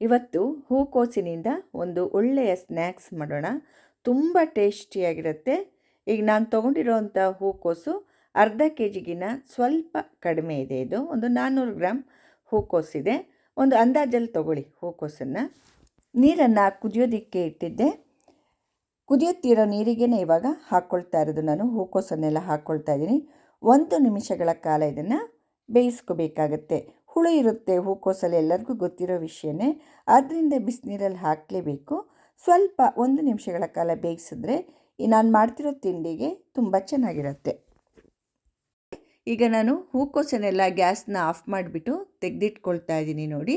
ಇವತ್ತು ಹೂಕೋಸಿನಿಂದ ಒಂದು ಒಳ್ಳೆಯ ಸ್ನ್ಯಾಕ್ಸ್ ಮಾಡೋಣ. ತುಂಬ ಟೇಸ್ಟಿಯಾಗಿರುತ್ತೆ. ಈಗ ನಾನು ತೊಗೊಂಡಿರೋವಂಥ ಹೂಕೋಸು ಅರ್ಧ ಕೆ ಜಿಗಿನ ಸ್ವಲ್ಪ ಕಡಿಮೆ ಇದೆ ಇದು. ಒಂದು ನಾನ್ನೂರು ಗ್ರಾಮ್ ಹೂಕೋಸಿದೆ. ಒಂದು ಅಂದಾಜಲ್ಲಿ ತೊಗೊಳ್ಳಿ ಹೂಕೋಸನ್ನು. ನೀರನ್ನು ಕುದಿಯೋದಕ್ಕೆ ಇಟ್ಟಿದ್ದೆ. ಕುದಿಯುತ್ತಿರೋ ನೀರಿಗೇ ಇವಾಗ ಹಾಕ್ಕೊಳ್ತಾ ಇರೋದು ನಾನು. ಹೂಕೋಸನ್ನೆಲ್ಲ ಹಾಕ್ಕೊಳ್ತಾ ಇದ್ದೀನಿ. ಒಂದು ನಿಮಿಷಗಳ ಕಾಲ ಇದನ್ನು ಬೇಯಿಸ್ಕೋಬೇಕಾಗತ್ತೆ. ಹುಳು ಇರುತ್ತೆ ಹೂಕೋಸಲ್ಲಿ ಎಲ್ಲರಿಗೂ ಗೊತ್ತಿರೋ ವಿಷಯನೇ. ಆದ್ದರಿಂದ ಬಿಸಿನೀರಲ್ಲಿ ಹಾಕಲೇಬೇಕು. ಸ್ವಲ್ಪ ಒಂದು ನಿಮಿಷಗಳ ಕಾಲ ಬೇಯಿಸಿದ್ರೆ ನಾನು ಮಾಡ್ತಿರೋ ತಿಂಡಿಗೆ ತುಂಬ ಚೆನ್ನಾಗಿರುತ್ತೆ. ಈಗ ನಾನು ಹೂಕೋಸನ್ನೆಲ್ಲ ಗ್ಯಾಸ್ನ ಆಫ್ ಮಾಡಿಬಿಟ್ಟು ತೆಗೆದಿಟ್ಕೊಳ್ತಾ ಇದ್ದೀನಿ ನೋಡಿ.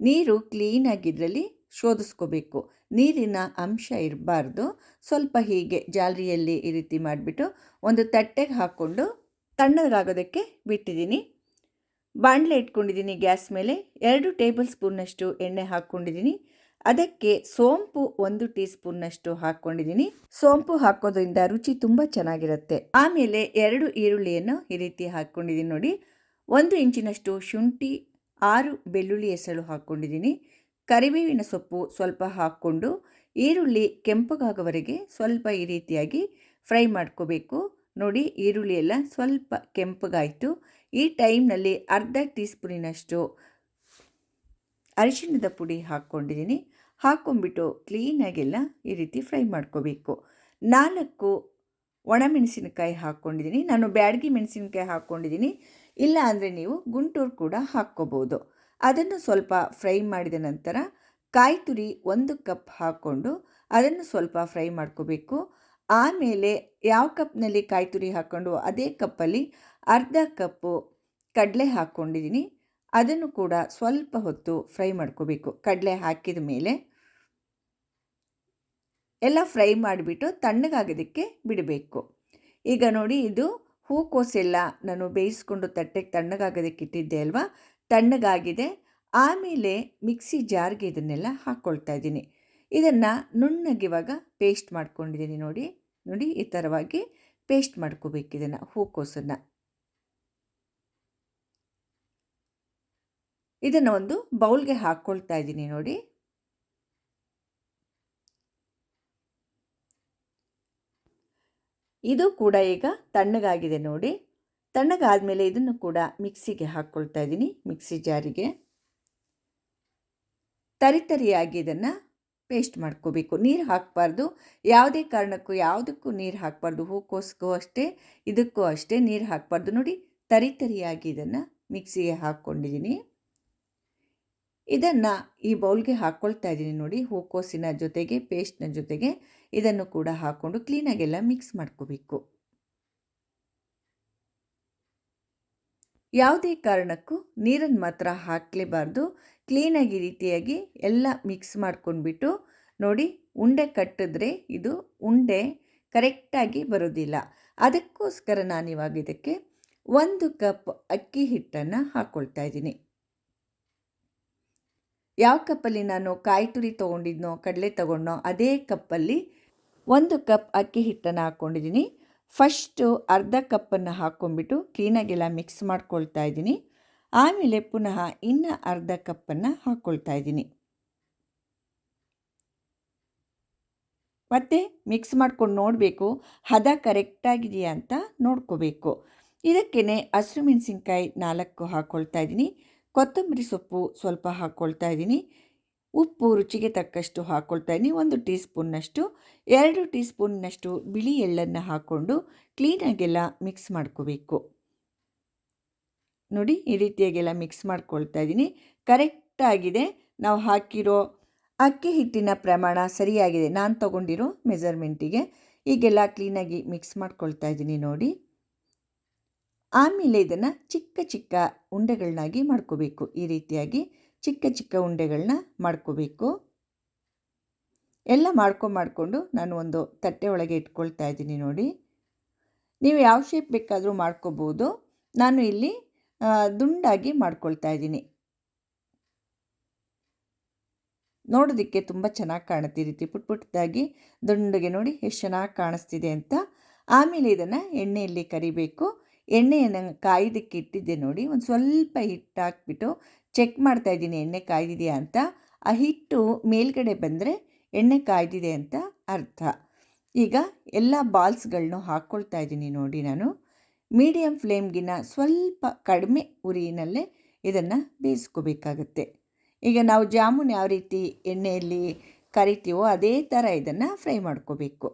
ನೀರು ಕ್ಲೀನಾಗಿದ್ರಲ್ಲಿ ಶೋಧಿಸ್ಕೋಬೇಕು. ನೀರಿನ ಅಂಶ ಇರಬಾರ್ದು. ಸ್ವಲ್ಪ ಹೀಗೆ ಜಾಲರಿಯಲ್ಲಿ ಈ ರೀತಿ ಮಾಡಿಬಿಟ್ಟು ಒಂದು ತಟ್ಟೆಗೆ ಹಾಕ್ಕೊಂಡು ತಣ್ಣಗಾಗೋದಕ್ಕೆ ಬಿಟ್ಟಿದ್ದೀನಿ. ಬಾಣಲೆ ಇಟ್ಕೊಂಡಿದ್ದೀನಿ ಗ್ಯಾಸ್ ಮೇಲೆ. ಎರಡು ಟೇಬಲ್ ಸ್ಪೂನ್ನಷ್ಟು ಎಣ್ಣೆ ಹಾಕ್ಕೊಂಡಿದ್ದೀನಿ. ಅದಕ್ಕೆ ಸೋಂಪು ಒಂದು ಟೀ ಸ್ಪೂನ್ನಷ್ಟು ಹಾಕ್ಕೊಂಡಿದ್ದೀನಿ. ಸೋಂಪು ಹಾಕೋದ್ರಿಂದ ರುಚಿ ತುಂಬ ಚೆನ್ನಾಗಿರುತ್ತೆ. ಆಮೇಲೆ ಎರಡು ಈರುಳ್ಳಿಯನ್ನು ಈ ರೀತಿ ಹಾಕ್ಕೊಂಡಿದ್ದೀನಿ ನೋಡಿ. ಒಂದು ಇಂಚಿನಷ್ಟು ಶುಂಠಿ, ಆರು ಬೆಳ್ಳುಳ್ಳಿ ಹೆಸರು ಹಾಕ್ಕೊಂಡಿದ್ದೀನಿ. ಕರಿಬೇವಿನ ಸೊಪ್ಪು ಸ್ವಲ್ಪ ಹಾಕ್ಕೊಂಡು ಈರುಳ್ಳಿ ಕೆಂಪಗಾಗೋವರೆಗೆ ಸ್ವಲ್ಪ ಈ ರೀತಿಯಾಗಿ ಫ್ರೈ ಮಾಡ್ಕೋಬೇಕು. ನೋಡಿ ಈರುಳ್ಳಿ ಎಲ್ಲ ಸ್ವಲ್ಪ ಕೆಂಪಗಾಯಿತು. ಈ ಟೈಮ್ನಲ್ಲಿ ಅರ್ಧ ಟೀ ಸ್ಪೂನಿನಷ್ಟು ಅರಿಶಿಣದ ಪುಡಿ ಹಾಕ್ಕೊಂಡಿದ್ದೀನಿ. ಹಾಕ್ಕೊಂಡ್ಬಿಟ್ಟು ಕ್ಲೀನಾಗೆಲ್ಲ ಈ ರೀತಿ ಫ್ರೈ ಮಾಡ್ಕೋಬೇಕು. ನಾಲ್ಕು ಒಣಮೆಣಸಿನಕಾಯಿ ಹಾಕ್ಕೊಂಡಿದ್ದೀನಿ. ನಾನು ಬ್ಯಾಡಗಿ ಮೆಣಸಿನಕಾಯಿ ಹಾಕ್ಕೊಂಡಿದ್ದೀನಿ. ಇಲ್ಲ ಅಂದರೆ ನೀವು ಗುಂಟೂರು ಕೂಡ ಹಾಕ್ಕೋಬೋದು. ಅದನ್ನು ಸ್ವಲ್ಪ ಫ್ರೈ ಮಾಡಿದ ನಂತರ ಕಾಯಿ ತುರಿ ಒಂದು ಕಪ್ ಹಾಕ್ಕೊಂಡು ಅದನ್ನು ಸ್ವಲ್ಪ ಫ್ರೈ ಮಾಡ್ಕೋಬೇಕು. ಆಮೇಲೆ ಯಾವ ಕಪ್ನಲ್ಲಿ ಕಾಯಿ ತುರಿ ಹಾಕ್ಕೊಂಡು ಅದೇ ಕಪ್ಪಲ್ಲಿ ಅರ್ಧ ಕಪ್ಪು ಕಡಲೆ ಹಾಕ್ಕೊಂಡಿದ್ದೀನಿ ಅದನ್ನು ಕೂಡ ಸ್ವಲ್ಪ ಹೊತ್ತು ಫ್ರೈ ಮಾಡ್ಕೋಬೇಕು. ಕಡಲೆ ಹಾಕಿದ ಮೇಲೆ ಎಲ್ಲ ಫ್ರೈ ಮಾಡಿಬಿಟ್ಟು ತಣ್ಣಗಾಗೋದಕ್ಕೆ ಬಿಡಬೇಕು. ಈಗ ನೋಡಿ ಇದು ಹೂಕೋಸೆಲ್ಲ ನಾನು ಬೇಯಿಸ್ಕೊಂಡು ತಟ್ಟೆಗೆ ತಣ್ಣಗಾಗೋದಕ್ಕೆ ಇಟ್ಟಿದ್ದೆ ಅಲ್ವಾ? ತಣ್ಣಗಾಗಿದೆ. ಆಮೇಲೆ ಮಿಕ್ಸಿ ಜಾರ್ಗೆ ಇದನ್ನೆಲ್ಲ ಹಾಕ್ಕೊಳ್ತಾ ಇದ್ದೀನಿ. ಇದನ್ನು ನುಣ್ಣಗಿವಾಗ ಪೇಸ್ಟ್ ಮಾಡ್ಕೊಂಡಿದ್ದೀನಿ ನೋಡಿ. ನೋಡಿ, ಈ ಥರವಾಗಿ ಪೇಸ್ಟ್ ಮಾಡ್ಕೋಬೇಕು ಇದನ್ನು, ಹೂಕೋಸನ್ನು. ಇದನ್ನು ಒಂದು ಬೌಲ್ಗೆ ಹಾಕ್ಕೊಳ್ತಾ ಇದ್ದೀನಿ ನೋಡಿ. ಇದು ಕೂಡ ಈಗ ತಣ್ಣಗಾಗಿದೆ ನೋಡಿ. ತಣ್ಣಗಾದಮೇಲೆ ಇದನ್ನು ಕೂಡ ಮಿಕ್ಸಿಗೆ ಹಾಕ್ಕೊಳ್ತಾ ಇದ್ದೀನಿ, ಮಿಕ್ಸಿ ಜಾರಿಗೆ. ತರಿತರಿಯಾಗಿ ಇದನ್ನು ಪೇಸ್ಟ್ ಮಾಡ್ಕೋಬೇಕು. ನೀರು ಹಾಕಬಾರ್ದು. ಯಾವುದೇ ಕಾರಣಕ್ಕೂ ಯಾವುದಕ್ಕೂ ನೀರು ಹಾಕಬಾರ್ದು. ಹೂಕೋಸ್ಗೂ ಅಷ್ಟೇ, ಇದಕ್ಕೂ ಅಷ್ಟೇ ನೀರು ಹಾಕಬಾರ್ದು. ನೋಡಿ, ತರಿ ತರಿಯಾಗಿ ಇದನ್ನು ಮಿಕ್ಸಿಗೆ ಹಾಕ್ಕೊಂಡಿದ್ದೀನಿ ಇದನ್ನು ಈ ಬೌಲ್ಗೆ ಹಾಕ್ಕೊಳ್ತಾ ಇದ್ದೀನಿ ನೋಡಿ, ಹೂಕೋಸಿನ ಜೊತೆಗೆ, ಪೇಸ್ಟ್ನ ಜೊತೆಗೆ ಇದನ್ನು ಕೂಡ ಹಾಕ್ಕೊಂಡು ಕ್ಲೀನಾಗೆಲ್ಲ ಮಿಕ್ಸ್ ಮಾಡ್ಕೋಬೇಕು. ಯಾವುದೇ ಕಾರಣಕ್ಕೂ ನೀರನ್ನು ಮಾತ್ರ ಹಾಕಲೇಬಾರ್ದು. ಕ್ಲೀನಾಗಿ ರೀತಿಯಾಗಿ ಎಲ್ಲ ಮಿಕ್ಸ್ ಮಾಡ್ಕೊಂಡ್ಬಿಟ್ಟು ನೋಡಿ ಉಂಡೆ ಕಟ್ಟಿದ್ರೆ ಇದು ಉಂಡೆ ಕರೆಕ್ಟಾಗಿ ಬರೋದಿಲ್ಲ. ಅದಕ್ಕೋಸ್ಕರ ನಾನಿವಾಗ ಇದಕ್ಕೆ ಒಂದು ಕಪ್ ಅಕ್ಕಿ ಹಿಟ್ಟನ್ನು ಹಾಕ್ಕೊಳ್ತಾ ಇದ್ದೀನಿ. ಯಾವ ಕಪ್ಪಲ್ಲಿ ನಾನು ಕಾಯಿ ತುರಿ ತೊಗೊಂಡಿದ್ನೋ, ಕಡಲೆ ತೊಗೊಂಡೋ, ಅದೇ ಕಪ್ಪಲ್ಲಿ ಒಂದು ಕಪ್ ಅಕ್ಕಿ ಹಿಟ್ಟನ್ನು ಹಾಕ್ಕೊಂಡಿದ್ದೀನಿ ಫಸ್ಟು ಅರ್ಧ ಕಪ್ಪನ್ನು ಹಾಕ್ಕೊಂಡ್ಬಿಟ್ಟು ಕ್ಲೀನಾಗೆಲ್ಲ ಮಿಕ್ಸ್ ಮಾಡ್ಕೊಳ್ತಾ ಇದ್ದೀನಿ. ಆಮೇಲೆ ಪುನಃ ಇನ್ನು ಅರ್ಧ ಕಪ್ಪನ್ನು ಹಾಕ್ಕೊಳ್ತಾ ಇದ್ದೀನಿ. ಮತ್ತು ಮಿಕ್ಸ್ ಮಾಡ್ಕೊಂಡು ನೋಡಬೇಕು, ಹದ ಕರೆಕ್ಟಾಗಿದೆಯಾ ಅಂತ ನೋಡ್ಕೋಬೇಕು. ಇದಕ್ಕೇ ಹಸಿರು ಮೆಣಸಿನ್ಕಾಯಿ ನಾಲ್ಕು ಹಾಕ್ಕೊಳ್ತಾ ಇದ್ದೀನಿ. ಕೊತ್ತಂಬರಿ ಸೊಪ್ಪು ಸ್ವಲ್ಪ ಹಾಕ್ಕೊಳ್ತಾ ಇದ್ದೀನಿ. ಉಪ್ಪು ರುಚಿಗೆ ತಕ್ಕಷ್ಟು ಹಾಕ್ಕೊಳ್ತಾ ಇದ್ದೀನಿ. ಒಂದು ಟೀ ಸ್ಪೂನ್ನಷ್ಟು ಎರಡು ಟೀ ಸ್ಪೂನ್ನಷ್ಟು ಬಿಳಿ ಎಳ್ಳನ್ನು ಹಾಕ್ಕೊಂಡು ಕ್ಲೀನಾಗೆಲ್ಲ ಮಿಕ್ಸ್ ಮಾಡ್ಕೋಬೇಕು. ನೋಡಿ, ಈ ರೀತಿಯಾಗೆಲ್ಲ ಮಿಕ್ಸ್ ಮಾಡ್ಕೊಳ್ತಾ ಇದ್ದೀನಿ. ಕರೆಕ್ಟಾಗಿದೆ. ನಾವು ಹಾಕಿರೋ ಅಕ್ಕಿ ಹಿಟ್ಟಿನ ಪ್ರಮಾಣ ಸರಿಯಾಗಿದೆ. ನಾನು ತಗೊಂಡಿರೋ ಮೆಜರ್ಮೆಂಟಿಗೆ ಈಗೆಲ್ಲ ಕ್ಲೀನಾಗಿ ಮಿಕ್ಸ್ ಮಾಡ್ಕೊಳ್ತಾ ಇದ್ದೀನಿ ನೋಡಿ. ಆಮೇಲೆ ಇದನ್ನು ಚಿಕ್ಕ ಚಿಕ್ಕ ಉಂಡೆಗಳನ್ನಾಗಿ ಮಾಡ್ಕೋಬೇಕು ಈ ರೀತಿಯಾಗಿ. ಚಿಕ್ಕ ಚಿಕ್ಕ ಉಂಡೆಗಳನ್ನ ಮಾಡ್ಕೋಬೇಕು. ಎಲ್ಲ ಮಾಡ್ಕೊಂಡು ಮಾಡಿಕೊಂಡು ನಾನು ಒಂದು ತಟ್ಟೆ ಒಳಗೆ ಇಟ್ಕೊಳ್ತಾ ಇದ್ದೀನಿ ನೋಡಿ. ನೀವು ಯಾವ ಶೇಪ್ ಬೇಕಾದರೂ ಮಾಡ್ಕೋಬೋದು. ನಾನು ಇಲ್ಲಿ ದುಂಡಾಗಿ ಮಾಡ್ಕೊಳ್ತಾ ಇದ್ದೀನಿ. ನೋಡೋದಕ್ಕೆ ತುಂಬ ಚೆನ್ನಾಗಿ ಕಾಣುತ್ತೆ ರೀತಿ ಪುಟ್ ಪುಟ್ಟದಾಗಿ ದುಂಡಗೆ ನೋಡಿ ಎಷ್ಟು ಚೆನ್ನಾಗಿ ಕಾಣಿಸ್ತಿದೆ ಅಂತ. ಆಮೇಲೆ ಇದನ್ನು ಎಣ್ಣೆಯಲ್ಲಿ ಕರಿಬೇಕು. ಎಣ್ಣೆಯನ್ನು ಕಾಯ್ದಕ್ಕೆ ಇಟ್ಟಿದ್ದೆ ನೋಡಿ. ಒಂದು ಸ್ವಲ್ಪ ಹಿಟ್ಟು ಹಾಕ್ಬಿಟ್ಟು ಚೆಕ್ ಮಾಡ್ತಾ ಇದ್ದೀನಿ, ಎಣ್ಣೆ ಕಾಯ್ದಿದೆಯಾ ಅಂತ. ಆ ಹಿಟ್ಟು ಮೇಲ್ಗಡೆ ಬಂದರೆ ಎಣ್ಣೆ ಕಾಯ್ದಿದೆ ಅಂತ ಅರ್ಥ. ಈಗ ಎಲ್ಲ ಬಾಲ್ಸ್ಗಳನ್ನೂ ಹಾಕ್ಕೊಳ್ತಾ ಇದ್ದೀನಿ ನೋಡಿ ನಾನು. ಮೀಡಿಯಮ್ ಫ್ಲೇಮ್ಗಿನ ಸ್ವಲ್ಪ ಕಡಿಮೆ ಉರಿನಲ್ಲೇ ಇದನ್ನು ಬೇಯಿಸ್ಕೋಬೇಕಾಗತ್ತೆ. ಈಗ ನಾವು ಜಾಮೂನ್ ಯಾವ ರೀತಿ ಎಣ್ಣೆಯಲ್ಲಿ ಕರಿತೀವೋ ಅದೇ ಥರ ಇದನ್ನು ಫ್ರೈ ಮಾಡ್ಕೋಬೇಕು.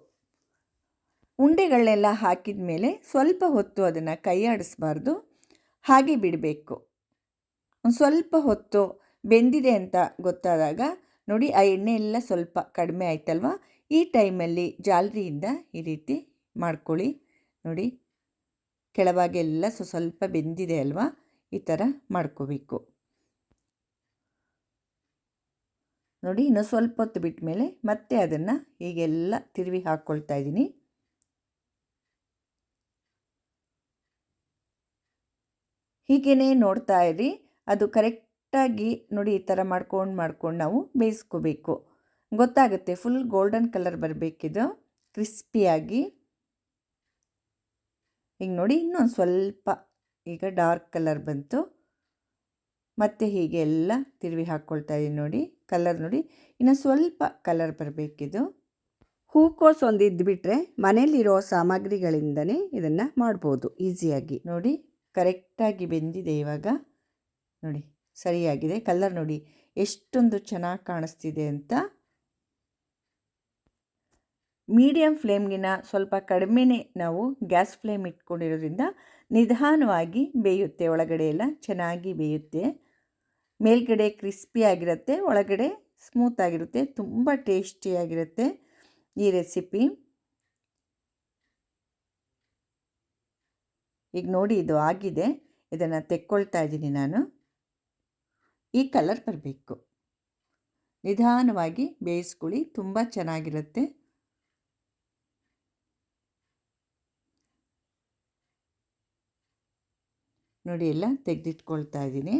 ಉಂಡೆಗಳನ್ನೆಲ್ಲ ಹಾಕಿದ ಮೇಲೆ ಸ್ವಲ್ಪ ಹೊತ್ತು ಅದನ್ನು ಕೈಯಾಡಿಸ್ಬಾರ್ದು ಹಾಗೆ ಬಿಡಬೇಕು. ಒಂದು ಸ್ವಲ್ಪ ಹೊತ್ತು ಬೆಂದಿದೆ ಅಂತ ಗೊತ್ತಾದಾಗ, ನೋಡಿ ಆ ಎಣ್ಣೆ ಎಲ್ಲ ಸ್ವಲ್ಪ ಕಡಿಮೆ ಆಯ್ತಲ್ವ? ಈ ಟೈಮಲ್ಲಿ ಜಾಲರಿಯಿಂದ ಈ ರೀತಿ ಮಾಡ್ಕೊಳ್ಳಿ. ನೋಡಿ ಕೆಳಭಾಗೆಲ್ಲ ಸ್ವ ಸ್ವಲ್ಪ ಬೆಂದಿದೆ ಅಲ್ವಾ? ಈ ಥರ ಮಾಡ್ಕೋಬೇಕು. ನೋಡಿ, ಇನ್ನು ಸ್ವಲ್ಪ ಹೊತ್ತು ಬಿಟ್ಟ ಮೇಲೆ ಮತ್ತೆ ಅದನ್ನು ಹೀಗೆಲ್ಲ ತಿರುವಿ ಹಾಕ್ಕೊಳ್ತಾ ಇದ್ದೀನಿ. ಹೀಗೇ ನೋಡ್ತಾ ಇರಿ. ಅದು ಕರೆಕ್ಟಾಗಿ ನೋಡಿ ಈ ಥರ ಮಾಡ್ಕೊಂಡು ಮಾಡ್ಕೊಂಡು ನಾವು ಬೇಯಿಸ್ಕೋಬೇಕು. ಗೊತ್ತಾಗುತ್ತೆ, ಫುಲ್ ಗೋಲ್ಡನ್ ಕಲರ್ ಬರಬೇಕಿದು. ಕ್ರಿಸ್ಪಿಯಾಗಿ. ಈಗ ನೋಡಿ, ಇನ್ನೊಂದು ಸ್ವಲ್ಪ ಈಗ ಡಾರ್ಕ್ ಕಲರ್ ಬಂತು. ಮತ್ತು ಹೀಗೆ ಎಲ್ಲ ತಿರುವಿ ಹಾಕ್ಕೊಳ್ತಾ ಇದ್ದೀನಿ ನೋಡಿ, ಕಲರ್ ನೋಡಿ. ಇನ್ನು ಸ್ವಲ್ಪ ಕಲರ್ ಬರಬೇಕಿದು. ಹೂಕೋಸು ಒಂದು ಇದ್ದುಬಿಟ್ರೆ ಮನೇಲಿರೋ ಸಾಮಗ್ರಿಗಳಿಂದನೇ ಇದನ್ನು ಮಾಡ್ಬೋದು, ಈಸಿಯಾಗಿ. ನೋಡಿ, ಕರೆಕ್ಟಾಗಿ ಬೆಂದಿದೆ ಇವಾಗ. ನೋಡಿ, ಸರಿಯಾಗಿದೆ. ಕಲ್ಲರ್ ನೋಡಿ, ಎಷ್ಟೊಂದು ಚೆನ್ನಾಗಿ ಕಾಣಿಸ್ತಿದೆ ಅಂತ. ಮೀಡಿಯಮ್ ಫ್ಲೇಮ್ಗಿನ ಸ್ವಲ್ಪ ಕಡಿಮೆನೇ ನಾವು ಗ್ಯಾಸ್ ಫ್ಲೇಮ್ ಇಟ್ಕೊಂಡಿರೋದ್ರಿಂದ ನಿಧಾನವಾಗಿ ಬೇಯುತ್ತೆ, ಒಳಗಡೆ ಎಲ್ಲ ಚೆನ್ನಾಗಿ ಬೇಯುತ್ತೆ. ಮೇಲ್ಗಡೆ ಕ್ರಿಸ್ಪಿ ಆಗಿರುತ್ತೆ, ಒಳಗಡೆ ಸ್ಮೂತ್ ಆಗಿರುತ್ತೆ, ತುಂಬ ಟೇಸ್ಟಿಯಾಗಿರುತ್ತೆ ಈ ರೆಸಿಪಿ. ಈಗ ನೋಡಿ, ಇದು ಆಗಿದೆ. ಇದನ್ನು ತೆಕ್ಕೊಳ್ತಾ ಇದ್ದೀನಿ ನಾನು. ಈ ಕಲರ್ ಬರಬೇಕು. ನಿಧಾನವಾಗಿ ಬೇಯಿಸ್ಕೊಳ್ಳಿ, ತುಂಬ ಚೆನ್ನಾಗಿರುತ್ತೆ. ನೋಡಿ ಎಲ್ಲ ತೆಗೆದಿಟ್ಕೊಳ್ತಾ ಇದ್ದೀನಿ.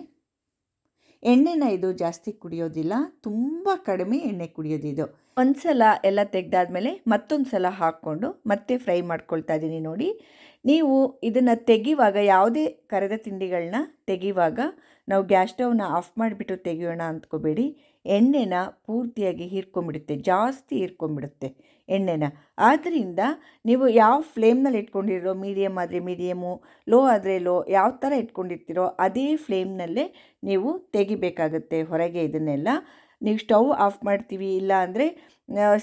ಎಣ್ಣೆನ ಇದು ಜಾಸ್ತಿ ಕುಡಿಯೋದಿಲ್ಲ, ತುಂಬ ಕಡಿಮೆ ಎಣ್ಣೆ ಕುಡಿಯೋದಿದು ಒಂದು ಸಲ ಎಲ್ಲ ತೆಗೆದಾದ್ಮೇಲೆ ಮತ್ತೊಂದು ಸಲ ಹಾಕ್ಕೊಂಡು ಮತ್ತೆ ಫ್ರೈ ಮಾಡ್ಕೊಳ್ತಾ ಇದ್ದೀನಿ ನೋಡಿ. ನೀವು ಇದನ್ನು ತೆಗೆಯುವಾಗ ಯಾವುದೇ ಕರೆದ ತಿಂಡಿಗಳನ್ನ ತೆಗೆಯುವಾಗ ನಾವು ಗ್ಯಾಸ್ ಸ್ಟವ್ನ ಆಫ್ ಮಾಡಿಬಿಟ್ಟು ತೆಗೆಯೋಣ ಅಂದ್ಕೋಬೇಡಿ ಎಣ್ಣೆನ ಪೂರ್ತಿಯಾಗಿ ಹೀರ್ಕೊಂಬಿಡುತ್ತೆ, ಜಾಸ್ತಿ ಹೀರ್ಕೊಂಬಿಡುತ್ತೆ ಎಣ್ಣೆನ. ಆದ್ದರಿಂದ ನೀವು ಯಾವ ಫ್ಲೇಮ್ನಲ್ಲಿ ಇಟ್ಕೊಂಡಿರೋ ಮೀಡಿಯಮ್ ಆದರೆ ಮೀಡಿಯಮು, ಲೋ ಆದರೆ ಲೋ, ಯಾವ ಥರ ಇಟ್ಕೊಂಡಿರ್ತೀರೋ ಅದೇ ಫ್ಲೇಮ್ನಲ್ಲೇ ನೀವು ತೆಗಿಬೇಕಾಗುತ್ತೆ ಹೊರಗೆ ಇದನ್ನೆಲ್ಲ. ನೀವು ಸ್ಟವ್ ಆಫ್ ಮಾಡ್ತೀವಿ ಇಲ್ಲ ಅಂದರೆ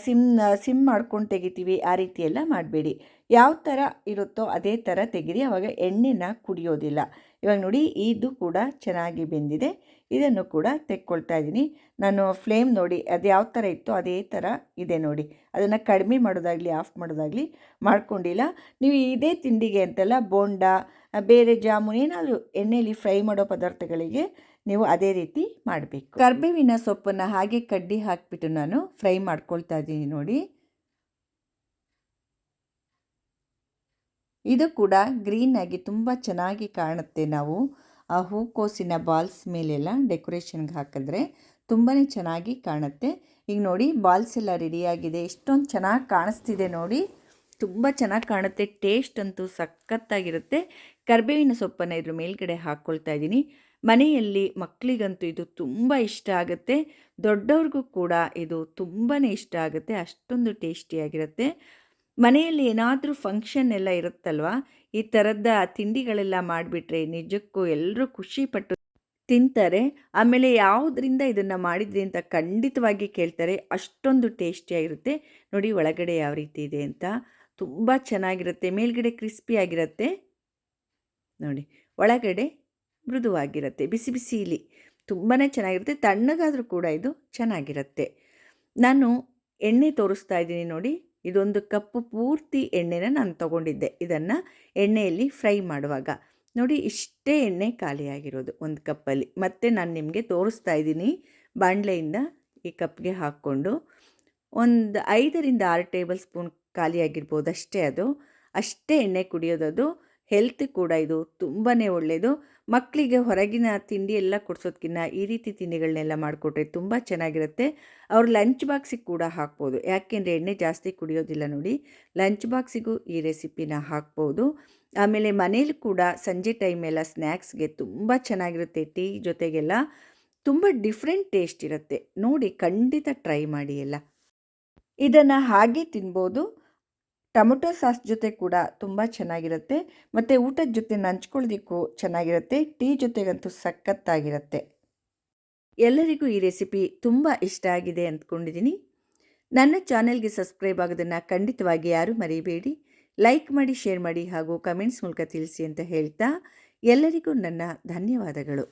ಸಿಮ್ ಸಿಮ್ ಮಾಡ್ಕೊಂಡು ತೆಗಿತೀವಿ, ಆ ರೀತಿ ಎಲ್ಲ ಮಾಡಬೇಡಿ. ಯಾವ ಥರ ಇರುತ್ತೋ ಅದೇ ಥರ ತೆಗೀರಿ, ಅವಾಗ ಎಣ್ಣೆನ ಕುಡಿಯೋದಿಲ್ಲ. ಇವಾಗ ನೋಡಿ, ಇದು ಕೂಡ ಚೆನ್ನಾಗಿ ಬೆಂದಿದೆ. ಇದನ್ನು ಕೂಡ ತೆಕ್ಕೊಳ್ತಾ ಇದ್ದೀನಿ. ನಾನು ಫ್ಲೇಮ್ ನೋಡಿ, ಅದು ಯಾವ ಥರ ಇತ್ತು ಅದೇ ಥರ ಇದೆ ನೋಡಿ. ಅದನ್ನು ಕಡಿಮೆ ಮಾಡೋದಾಗಲಿ, ಆಫ್ ಮಾಡೋದಾಗಲಿ ಮಾಡ್ಕೊಂಡಿಲ್ಲ. ನೀವು ಇದೇ ತಿಂಡಿಗೆ ಅಂತೆಲ್ಲ ಬೋಂಡ ಬೇರೆ ಜಾಮೂನ್, ಏನಾದರೂ ಎಣ್ಣೆಯಲ್ಲಿ ಫ್ರೈ ಮಾಡೋ ಪದಾರ್ಥಗಳಿಗೆ ನೀವು ಅದೇ ರೀತಿ ಮಾಡಬೇಕು. ಕರ್ಬೇವಿನ ಸೊಪ್ಪನ್ನು ಹಾಗೆ ಕಡ್ಡಿ ಹಾಕಿಬಿಟ್ಟು ನಾನು ಫ್ರೈ ಮಾಡ್ಕೊಳ್ತಾ ಇದ್ದೀನಿ ನೋಡಿ. ಇದು ಕೂಡ ಗ್ರೀನಾಗಿ ತುಂಬ ಚೆನ್ನಾಗಿ ಕಾಣುತ್ತೆ ನಾವು. ಆ ಹೂಕೋಸಿನ ಬಾಲ್ಸ್ ಮೇಲೆಲ್ಲ ಡೆಕೋರೇಷನ್ಗೆ ಹಾಕಿದ್ರೆ ತುಂಬಾ ಚೆನ್ನಾಗಿ ಕಾಣುತ್ತೆ. ಈಗ ನೋಡಿ ಬಾಲ್ಸ್ ಎಲ್ಲ ರೆಡಿಯಾಗಿದೆ ಎಷ್ಟೊಂದು ಚೆನ್ನಾಗಿ ಕಾಣಿಸ್ತಿದೆ ನೋಡಿ. ತುಂಬ ಚೆನ್ನಾಗಿ ಕಾಣುತ್ತೆ. ಟೇಸ್ಟ್ ಅಂತೂ ಸಖತ್ತಾಗಿರುತ್ತೆ. ಕರ್ಬೇವಿನ ಸೊಪ್ಪನ್ನು ಇದ್ರ ಮೇಲ್ಗಡೆ ಹಾಕ್ಕೊಳ್ತಾ ಇದ್ದೀನಿ. ಮನೆಯಲ್ಲಿ ಮಕ್ಕಳಿಗಂತೂ ಇದು ತುಂಬ ಇಷ್ಟ ಆಗುತ್ತೆ. ದೊಡ್ಡವ್ರಿಗೂ ಕೂಡ ಇದು ತುಂಬಾ ಇಷ್ಟ ಆಗುತ್ತೆ. ಅಷ್ಟೊಂದು ಟೇಸ್ಟಿಯಾಗಿರುತ್ತೆ. ಮನೆಯಲ್ಲಿ ಏನಾದರೂ ಫಂಕ್ಷನ್ ಎಲ್ಲ ಇರುತ್ತಲ್ವ? ಈ ಥರದ ತಿಂಡಿಗಳೆಲ್ಲ ಮಾಡಿಬಿಟ್ರೆ ನಿಜಕ್ಕೂ ಎಲ್ಲರೂ ಖುಷಿಪಟ್ಟು ತಿಂತಾರೆ. ಆಮೇಲೆ ಯಾವುದರಿಂದ ಇದನ್ನು ಮಾಡಿದ್ರಿ ಅಂತ ಖಂಡಿತವಾಗಿ ಕೇಳ್ತಾರೆ. ಅಷ್ಟೊಂದು ಟೇಸ್ಟಿಯಾಗಿರುತ್ತೆ. ನೋಡಿ ಒಳಗಡೆ ಯಾವ ರೀತಿ ಇದೆ ಅಂತ. ತುಂಬ ಚೆನ್ನಾಗಿರುತ್ತೆ. ಮೇಲ್ಗಡೆ ಕ್ರಿಸ್ಪಿಯಾಗಿರುತ್ತೆ ನೋಡಿ ಒಳಗಡೆ ಮೃದುವಾಗಿರುತ್ತೆ. ಬಿಸಿ ಬಿಸಿಲಿ ತುಂಬಾ ಚೆನ್ನಾಗಿರುತ್ತೆ. ತಣ್ಣಗಾದರೂ ಕೂಡ ಇದು ಚೆನ್ನಾಗಿರುತ್ತೆ. ನಾನು ಎಣ್ಣೆ ತೋರಿಸ್ತಾ ಇದ್ದೀನಿ ನೋಡಿ. ಇದೊಂದು ಕಪ್ಪು ಪೂರ್ತಿ ಎಣ್ಣೆನ ನಾನು ತಗೊಂಡಿದ್ದೆ. ಇದನ್ನು ಎಣ್ಣೆಯಲ್ಲಿ ಫ್ರೈ ಮಾಡುವಾಗ. ನೋಡಿ, ಇಷ್ಟೇ ಎಣ್ಣೆ ಖಾಲಿಯಾಗಿರೋದು ಒಂದು ಕಪ್ಪಲ್ಲಿ. ಮತ್ತು ನಾನು ನಿಮಗೆ ತೋರಿಸ್ತಾ ಇದ್ದೀನಿ. ಬಾಣಲೆಯಿಂದ ಈ ಕಪ್ಗೆ ಹಾಕ್ಕೊಂಡು. ಒಂದು ಐದರಿಂದ ಆರು ಟೇಬಲ್ ಸ್ಪೂನ್ ಖಾಲಿಯಾಗಿರ್ಬೋದು ಅಷ್ಟೇ ಅದು. ಅಷ್ಟೇ ಎಣ್ಣೆ ಕುಡಿಯೋದದು. ಹೆಲ್ತ್ ಕೂಡ ಇದು ತುಂಬಾ ಒಳ್ಳೆಯದು ಮಕ್ಕಳಿಗೆ ಹೊರಗಿನ ತಿಂಡಿ ಎಲ್ಲ ಕೊಡ್ಸೋದಕ್ಕಿಂತ ಈ ರೀತಿ ತಿಂಡಿಗಳನ್ನೆಲ್ಲ ಮಾಡಿಕೊಟ್ರೆ ತುಂಬ ಚೆನ್ನಾಗಿರುತ್ತೆ. ಅವ್ರು ಲಂಚ್ ಬಾಕ್ಸಿಗೆ ಕೂಡ ಹಾಕ್ಬೋದು. ಯಾಕೆಂದರೆ ಎಣ್ಣೆ ಜಾಸ್ತಿ ಕುಡಿಯೋದಿಲ್ಲ ನೋಡಿ. ಲಂಚ್ ಬಾಕ್ಸಿಗೂ ಈ ರೆಸಿಪಿನ ಹಾಕ್ಬೋದು. ಆಮೇಲೆ ಮನೇಲಿ ಕೂಡ ಸಂಜೆ ಟೈಮೆಲ್ಲ ಸ್ನ್ಯಾಕ್ಸ್ಗೆ ತುಂಬ ಚೆನ್ನಾಗಿರುತ್ತೆ ಟೀ ಜೊತೆಗೆಲ್ಲ. ತುಂಬ ಡಿಫ್ರೆಂಟ್ ಟೇಸ್ಟ್ ಇರುತ್ತೆ. ನೋಡಿ ಖಂಡಿತ ಟ್ರೈ ಮಾಡಿ ಎಲ್ಲ. ಇದನ್ನು ಹಾಗೆ ತಿನ್ಬೋದು. ಟೊಮೊಟೊ ಸಾಸ್ ಜೊತೆ ಕೂಡ ತುಂಬ ಚೆನ್ನಾಗಿರುತ್ತೆ. ಮತ್ತು ಊಟದ ಜೊತೆ ನಂಚ್ಕೊಳ್ಳೋದಿಕ್ಕೂ ಚೆನ್ನಾಗಿರುತ್ತೆ. ಟೀ ಜೊತೆಗಂತೂ ಸಖತ್ತಾಗಿರುತ್ತೆ. ಎಲ್ಲರಿಗೂ ಈ ರೆಸಿಪಿ ತುಂಬ ಇಷ್ಟ ಆಗಿದೆ ಅಂದ್ಕೊಂಡಿದ್ದೀನಿ ನನ್ನ ಚಾನೆಲ್ಗೆ ಸಬ್ಸ್ಕ್ರೈಬ್ ಆಗೋದನ್ನು ಖಂಡಿತವಾಗಿ ಯಾರೂ ಮರೀಬೇಡಿ. ಲೈಕ್ ಮಾಡಿ, ಶೇರ್ ಮಾಡಿ ಹಾಗೂ ಕಮೆಂಟ್ಸ್ ಮೂಲಕ ತಿಳಿಸಿ ಅಂತ ಹೇಳ್ತಾ ಎಲ್ಲರಿಗೂ ನನ್ನ ಧನ್ಯವಾದಗಳು.